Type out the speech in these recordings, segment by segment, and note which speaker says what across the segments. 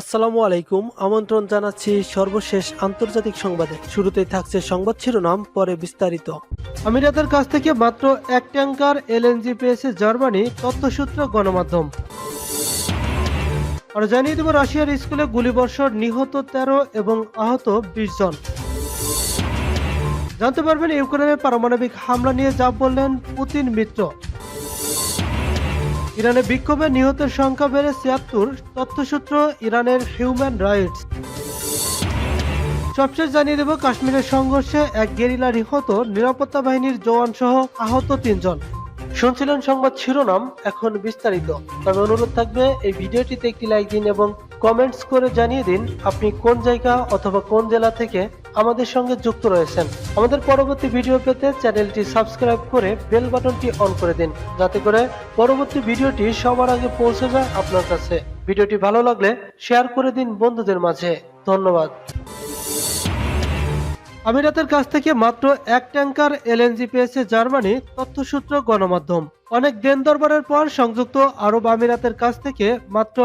Speaker 1: আসসালামু আলাইকুম, আমন্ত্রণ জানাচ্ছি সর্বশেষ আন্তর্জাতিক সংবাদে। শুরুতে থাকছে সংবাদ শিরোনাম, পরে বিস্তারিত। আমিরাতের কাছ থেকে মাত্র এক ট্যাঙ্কার এলএনজি পেয়েছে জার্মানি, তথ্যসূত্র, গণমাধ্যম। আর জানিয়ে দেব, রাশিয়ার স্কুলে গুলিবর্ষণ নিহত তেরো এবং আহত বিশ জন। জানতে পারবেন, ইউক্রেনের পারমাণবিক হামলা নিয়ে যা বললেন পুতিন মিত্র। ইরানে বিক্ষোভে নিহতের সংখ্যা বেড়ে ছিয়াত্তর, তথ্যসূত্র ইরানের হিউম্যান রাইটস। সবশেষ জানিয়ে দেব, কাশ্মীরের সংঘর্ষে এক গেরিলা নিহত নিরাপত্তা বাহিনীর জওয়ান সহ আহত তিনজন। শুনছিলেন সংবাদ শিরোনাম, এখন বিস্তারিত। তবে অনুরোধ থাকবে, এই ভিডিওটিতে একটি লাইক দিন এবং কমেন্টস করে জানিয়ে দিন আপনি কোন জায়গা অথবা কোন জেলা থেকে আমাদের সঙ্গে যুক্ত রয়েছেন। আমাদের পরবর্তী ভিডিও পেতে চ্যানেলটি সাবস্ক্রাইব করে বেল বাটনটি অন করে দিন, যাতে করে পরবর্তী ভিডিওটি সবার আগে পৌঁছে যায় আপনার কাছে। ভিডিওটি ভালো লাগলে শেয়ার করে দিন বন্ধুদের মাঝে। ধন্যবাদ। আমিরাতের কাছ থেকে মাত্র এক ট্যাঙ্কার এলএনজি পেয়েছে জার্মানি তথ্যসূত্র গণমাধ্যম। অনেক দেন দরবারের পর সংযুক্ত আরব আমিরাতের কাছ থেকে মাত্র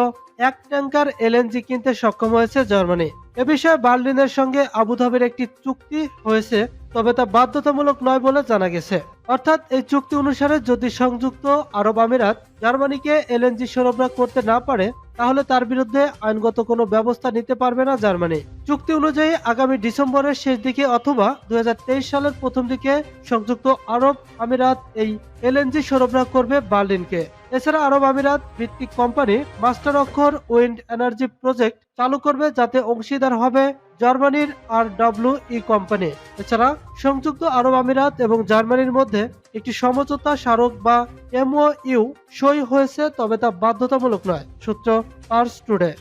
Speaker 1: এক ট্যাঙ্কার এলএনজি কিনতে সক্ষম হয়েছে জার্মানি। এ বিষয়ে বার্লিনের সঙ্গে আবুধাবির একটি চুক্তি হয়েছে, তবে তা বাধ্যতামূলক নয় বলে জানা গেছে। অর্থাৎ এই চুক্তি অনুসারে যদি সংযুক্ত আরব আমিরাত জার্মানিকে এলএনজি সরবরাহ করতে না পারে, তাহলে তার বিরুদ্ধে আইনগত কোনো ব্যবস্থা নিতে পারবে না জার্মানি। চুক্তি অনুযায়ী আগামী ডিসেম্বরের শেষ দিকে অথবা দুই হাজার তেইশ সালের প্রথম দিকে সংযুক্ত আরব আমিরাত এই এলএনজি সরবরাহ করবে বার্লিনকে। এছাড়া আরব আমিরাত ভিত্তিক কোম্পানি মাস্টার অক্ষর উইন্ড এনার্জি প্রজেক্ট চালু করবে যাতে অংশীদার হবে জার্মানির আর ডাব্লিউ ই কোম্পানি। এছাড়া সংযুক্ত আরব আমিরাত এবং জার্মানির মধ্যে একটি সমঝোতা স্মারক বা এমও ইউ সই হয়েছে, তবে তা বাধ্যতামূলক নয়, সূত্র পার্স টুডে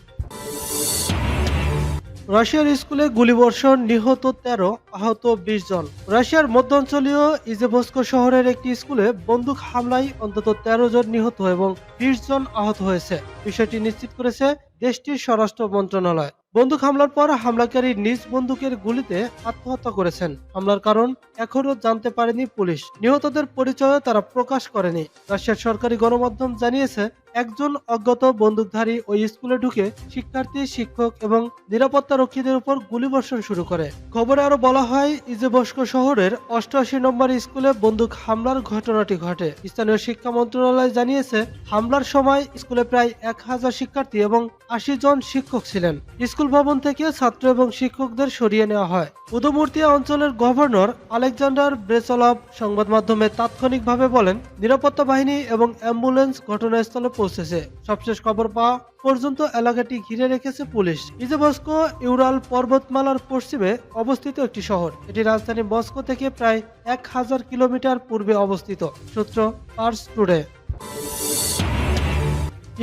Speaker 1: রাশিয়ার স্কুলে গুলিবর্ষণ নিহত তেরো আহত বিশ জন। রাশিয়ার মধ্যাঞ্চলীয় ইজেভস্কো শহরের একটি স্কুলে বন্দুক হামলায় অন্তত তেরো জন নিহত এবং বিশ জন আহত হয়েছে। বিষয়টি নিশ্চিত করেছে দেশটির স্বরাষ্ট্র মন্ত্রণালয়। বন্দুক হামলার পর হামলাকারী নিজ বন্দুকের গুলিতে আত্মহত্যা করেছেন। হামলার কারণ এখনও জানতে পারেনি পুলিশ। নিহতদের পরিচয় তারা প্রকাশ করেনি। রাশিয়ার সরকারি গণমাধ্যম জানিয়েছে একজন অজ্ঞাত বন্দুকধারী ওই স্কুলে ঢুকে শিক্ষার্থী, শিক্ষক এবং নিরাপত্তা রক্ষীদের উপর গুলিবর্ষণ শুরু করে। খবরে আরও বলা হয়, ইজেবস্কো শহরের অষ্টআশি নম্বর স্কুলে বন্দুক হামলার ঘটনাটি ঘটে। স্থানীয় শিক্ষা মন্ত্রণালয় জানিয়েছে, হামলার সময় স্কুলে প্রায় এক হাজার শিক্ষার্থী এবং আশি জন শিক্ষক ছিলেন। স্কুল ভবন থেকে ছাত্র এবং শিক্ষকদের সরিয়ে নেওয়া হয়। উদমূর্তিয়া অঞ্চলের গভর্নর আলেকজান্ডার ব্রেসলভ সংবাদ মাধ্যমে তাৎক্ষণিকভাবে বলেন, নিরাপত্তা বাহিনী এবং অ্যাম্বুলেন্স ঘটনাস্থলে পৌঁছেছে সবশেষ খবর পাওয়া পর্যন্ত এলাকাটি ঘিরে রেখেছে পুলিশ। ইজেবস্কো ইউরাল পর্বতমালার পশ্চিমে অবস্থিত একটি শহর। এটি রাজধানী মস্কো থেকে প্রায় এক হাজার কিলোমিটার পূর্বে অবস্থিত। সূত্র পার্স টুডে।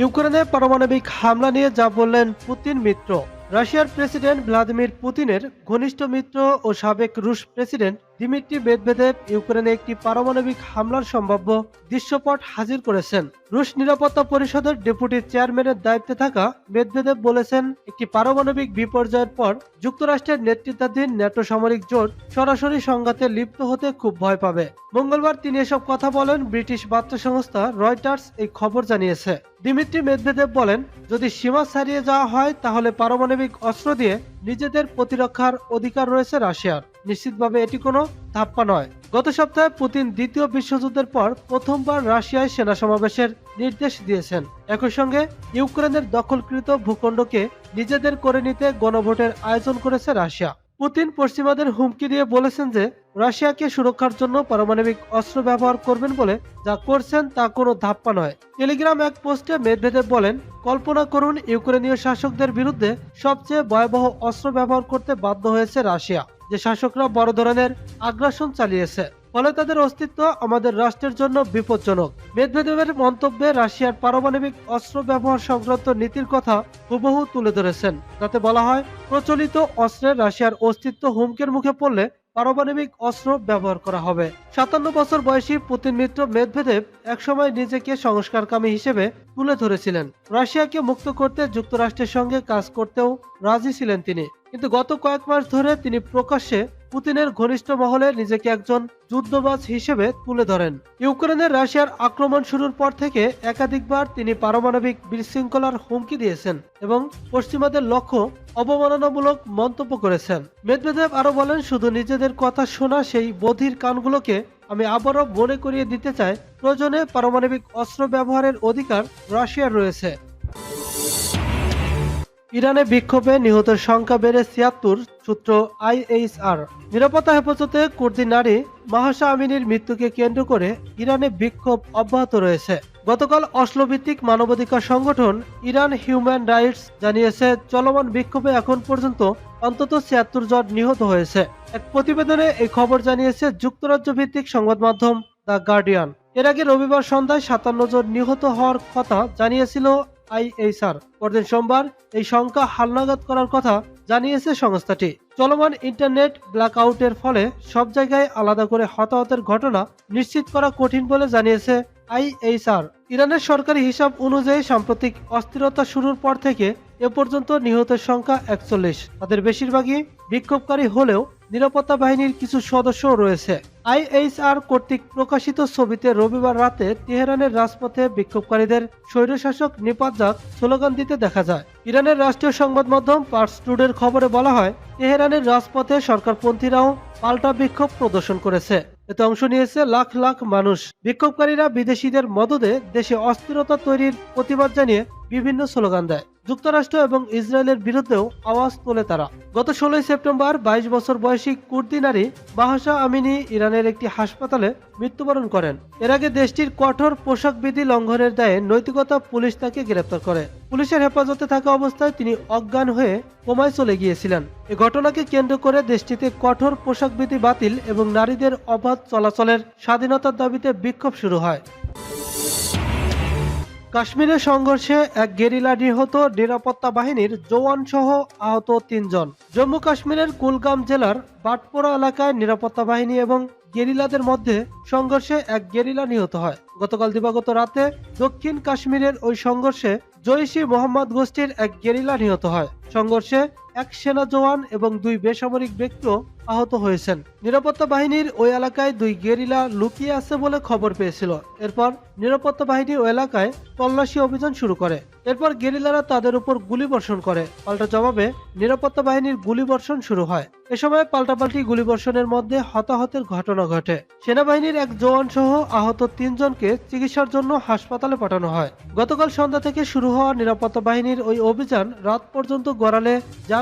Speaker 1: ইউক্রেনে পারমাণবিক হামলা নিয়ে যা বললেন পুতিন মিত্র। রাশিয়ার প্রেসিডেন্ট ভ্লাদিমির পুতিনের ঘনিষ্ঠ মিত্র ও সাবেক রুশ প্রেসিডেন্ট দিমিত্রি মেদভেদেব ইউক্রেনে একটি পারমাণবিক হামলার সম্ভাব্য দৃশ্যপট হাজির করেছেন। রুশ নিরাপত্তা পরিষদের ডেপুটি চেয়ারম্যানের দায়িত্বে থাকা মেদভেদেব বলেছেন, একটি পারমাণবিক বিপর্যয়ের পর যুক্তরাষ্ট্রের নেতৃত্বাধীন ন্যাটো সামরিক জোট সরাসরি সংঘাতে লিপ্ত হতে খুব ভয় পাবে। মঙ্গলবার তিনি এসব কথা বলেন ব্রিটিশ বার্তা সংস্থা রয়টার্স এই খবর জানিয়েছে। দিমিত্রি মেদভেদেব বলেন, যদি সীমা ছাড়িয়ে যাওয়া হয় তাহলে পারমাণবিক অস্ত্র দিয়ে নিজেদের প্রতিরক্ষার অধিকার রয়েছে রাশিয়ার। নিশ্চিতভাবে এটি কোনো ধাপ্পা নয়। গত সপ্তাহে পুতিন দ্বিতীয় বিশ্বযুদ্ধের পর প্রথমবার রাশিয়ায় সেনা সমাবেশের নির্দেশ দিয়েছেন। একই সঙ্গে ইউক্রেনের দখলকৃত ভূখণ্ডকে নিজেদের করে নিতে গণভোটের আয়োজন করেছে রাশিয়া। পুতিন পশ্চিমাদের হুমকি দিয়ে বলেছেন যে, রাশিয়াকে সুরক্ষার জন্য পারমাণবিক অস্ত্র ব্যবহার করবেন বলে যা করছেন তা কোনো ধাপ্পা নয়। টেলিগ্রাম এক পোস্টে মেদভেদেব বলেন, কল্পনা করুন, ইউক্রেনীয় শাসকদের বিরুদ্ধে সবচেয়ে ভয়াবহ অস্ত্র ব্যবহার করতে বাধ্য হয়েছে রাশিয়া। যে শাসকরা বড় ধরনের আগ্রাসন চালিয়েছে, ফলে তাদের অস্তিত্ব আমাদের রাষ্ট্রের জন্য বিপজ্জনক। মেদভেদেবের মন্তব্যে রাশিয়ার পারমাণবিক অস্ত্র ব্যবহার সংক্রান্ত নীতির কথা হুবহু তুলে ধরেছেন। যাতে বলা হয়, প্রচলিত অস্ত্রের রাশিয়ার অস্তিত্ব হুমকির মুখে পড়লে পারমাণবিক অস্ত্র ব্যবহার করা হবে। সাতান্ন বছর বয়সী পুতিন মিত্র মেদভেদেব একসময় নিজেকে সংস্কারকামী হিসেবে তুলে ধরেছিলেন। রাশিয়াকে মুক্ত করতে যুক্তরাষ্ট্রের সঙ্গে কাজ করতেও রাজি ছিলেন তিনি। কিন্তু গত কয়েক মাস ধরে তিনি প্রকাশ্যে পুতিনের ঘনিষ্ঠ মহলে নিজেকে একজন যুদ্ধবাজ হিসেবে তুলে ধরেন। ইউক্রেনের রাশিয়ার আক্রমণ শুরুর পর থেকে একাধিকবার তিনি পারমাণবিক বিশৃঙ্খলার হুমকি দিয়েছেন এবং পশ্চিমাদের লক্ষ্য অবমাননামূলক মন্তব্য করেছেন। মেদভেদেব আরও বলেন, শুধু নিজেদের কথা শোনা, সেই বধির কানগুলোকে আমি আবারও মনে করিয়ে দিতে চাই। প্রয়োজনে পারমাণবিক অস্ত্র ব্যবহারের অধিকার রাশিয়ার রয়েছে। ইরানে বিক্ষোভে নিহতের সংখ্যা বেড়ে ছিয়াত্তর, সূত্র আইএইচআর। নিরাপত্তা হেফাজতে কুর্দি নারী মাহাসা আমিনীর মৃত্যুকে কেন্দ্র করে ইরানে বিক্ষোভ অব্যাহত রয়েছে। গতকাল অশ্লোভিত্তিক মানবাধিকার সংগঠন ইরান হিউম্যান রাইটস জানিয়েছে, চলমান বিক্ষোভে এখন পর্যন্ত অন্তত ছিয়াত্তর জন নিহত হয়েছে। এক প্রতিবেদনে এই খবর জানিয়েছে যুক্তরাজ্য ভিত্তিক সংবাদ মাধ্যম দ্য গার্ডিয়ান। এর আগে রবিবার সন্ধ্যায় সাতান্ন জন নিহত হওয়ার কথা জানিয়েছিল আইএইচআর পরদিন সোমবার এই সংখ্যা হালনাগাদ করার কথা জানিয়েছে সংস্থাটি। চলমান ইন্টারনেট ব্ল্যাকআউটের ফলে সব জায়গায় আলাদা করে হতাহতের ঘটনা নিশ্চিত করা কঠিন বলে জানিয়েছে আইএইচআর ইরানের সরকারি হিসাব অনুযায়ী সাম্প্রতিক অস্থিরতা শুরুর পর থেকে এ পর্যন্ত নিহতের সংখ্যা একচল্লিশ। তাদের বেশিরভাগই বিক্ষোভকারী হলেও নিরাপত্তা বাহিনীর কিছু সদস্যও রয়েছে। আইএইচআর কর্তৃক প্রকাশিত ছবিতে রবিবার রাতে তেহরানের রাজপথে বিক্ষোভকারীদের স্বৈরশাসক নিপাত স্লোগান দিতে দেখা যায়। ইরানের রাষ্ট্রীয় সংবাদ মাধ্যম পার্স টুডের খবরে বলা হয়, তেহরানের রাজপথে সরকারপন্থীরাও পাল্টা বিক্ষোভ প্রদর্শন করেছে। এতে অংশ নিয়েছে লাখ লাখ মানুষ। বিক্ষোভকারীরা বিদেশিদের মদদে দেশে অস্থিরতা তৈরির প্রতিবাদ জানিয়ে বিভিন্ন স্লোগান দেয়। যুক্তরাষ্ট্র এবং ইসরায়েলের বিরুদ্ধেও আওয়াজ তোলে তারা। গত ষোলোই সেপ্টেম্বর বাইশ বছর বয়সী কুর্দি নারী বাহাসা আমিনী ইরানের একটি হাসপাতালে মৃত্যুবরণ করেন। এর আগে দেশটির কঠোর পোশাক বিধি লঙ্ঘনের দায়ে নৈতিকতা পুলিশ তাকে গ্রেপ্তার করে। পুলিশের হেফাজতে থাকা অবস্থায় তিনি অজ্ঞান হয়ে কোমায় চলে গিয়েছিলেন। এ ঘটনাকে কেন্দ্র করে দেশটিতে কঠোর পোশাক বিধি বাতিল এবং নারীদের অবাধ চলাচলের স্বাধীনতার দাবিতে বিক্ষোভ শুরু হয়। কাশ্মীরের সংঘর্ষে এক গেরিলা নিহত নিরাপত্তা বাহিনীর জওয়ান সহ আহত তিনজন। জম্মু কাশ্মীরের কুলগাম জেলার বাটপোরা এলাকায় নিরাপত্তা বাহিনী এবং গেরিলাদের মধ্যে সংঘর্ষে এক গেরিলা নিহত হয়। গতকাল দিবাগত রাতে দক্ষিণ কাশ্মীরের ওই সংঘর্ষে জৈশি মোহাম্মদ গোষ্ঠীর এক গেরিলা নিহত হয়। সংঘর্ষে এক সেনা জওয়ান এবং দুই বেসামরিক ব্যক্তিও আহত হয়েছেন। নিরাপত্তা বাহিনীর ওই এলাকায় দুই গেরিলা লুকিয়ে আছে বলে খবর পেয়েছিল। এরপর নিরাপত্তা বাহিনী ওই এলাকায় তল্লাশি অভিযান শুরু করে। এরপর গেরিলারা তাদের উপর গুলিবর্ষণ করে। পাল্টা জবাবে নিরাপত্তা বাহিনীর গুলিবর্ষণ শুরু হয়। এ সময় পাল্টাপাল্টি গুলিবর্ষণের মধ্যে হতাহতের ঘটনা ঘটে। সেনাবাহিনীর এক জওয়ান সহ আহত তিনজনকে চিকিৎসার জন্য হাসপাতালে পাঠানো হয়। গতকাল সন্ধ্যা থেকে শুরু হওয়া নিরাপত্তা বাহিনীর ওই অভিযান রাত পর্যন্ত গড়ালে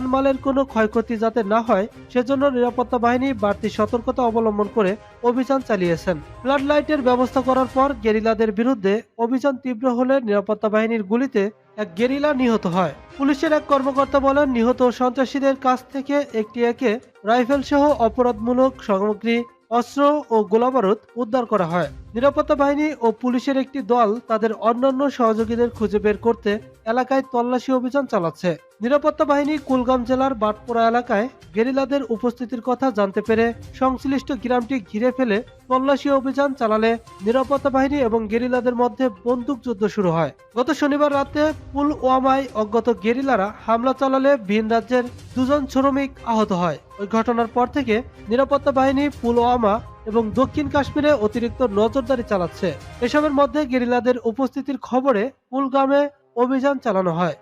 Speaker 1: জানমালের কোনো ক্ষয়ক্ষতি যাতে না হয়, সেজন্য নিরাপত্তা বাহিনী বাড়তি সতর্কতা অবলম্বন করে অভিযান চালিয়েছেন। ফ্লাড লাইটের ব্যবস্থা করার পর গেরিলাদের বিরুদ্ধে অভিযান তীব্র হলে নিরাপত্তা বাহিনীর গুলিতে এক গেরিলা নিহত হয়। পুলিশের এক কর্মকর্তা বলেন, নিহত সন্ত্রাসীদের কাছ থেকে একটি একে রাইফেল সহ অপরাধমূলক সামগ্রী, অস্ত্র ও গোলাবারুদ উদ্ধার করা হয়। নিরাপত্তা বাহিনী ও পুলিশের একটি দল তাদের অন্যান্য সহযোগীদের খুঁজে বের করতে এলাকায় তল্লাশি অভিযান চালাচ্ছে। নিরাপত্তা বাহিনী কুলগাম জেলার বাটপোরা এলাকায় গেরিলাদের উপস্থিতির কথা জানতে পেরে সংশ্লিষ্ট গ্রামটি ঘিরে ফেলে তল্লাশি অভিযান চালালে নিরাপত্তা বাহিনী এবং গেরিলাদের মধ্যে বন্দুকযুদ্ধ শুরু হয়। গত শনিবার রাতে পুলওয়ামায় অজ্ঞাত গেরিলারা হামলা চালালে ভিন রাজ্যের দুজন শ্রমিক আহত হয়। ওই ঘটনার পর থেকে নিরাপত্তা বাহিনী পুলওয়ামা এবং দক্ষিণ কাশ্মীরে অতিরিক্ত নজরদারি চালাচ্ছে। এসবের মধ্যে গেরিলাদের উপস্থিতির খবরে কুলগামে অভিযান চালানো হয়।